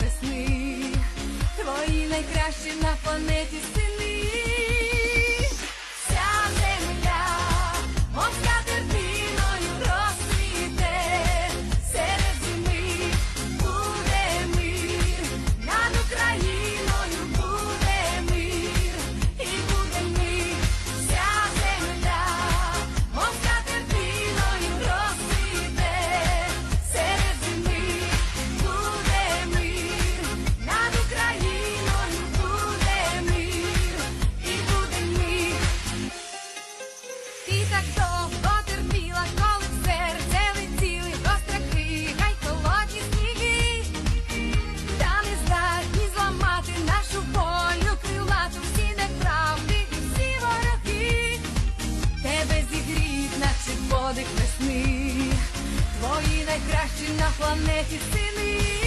весни, твої найкращі на планеті сили. на планеті сини.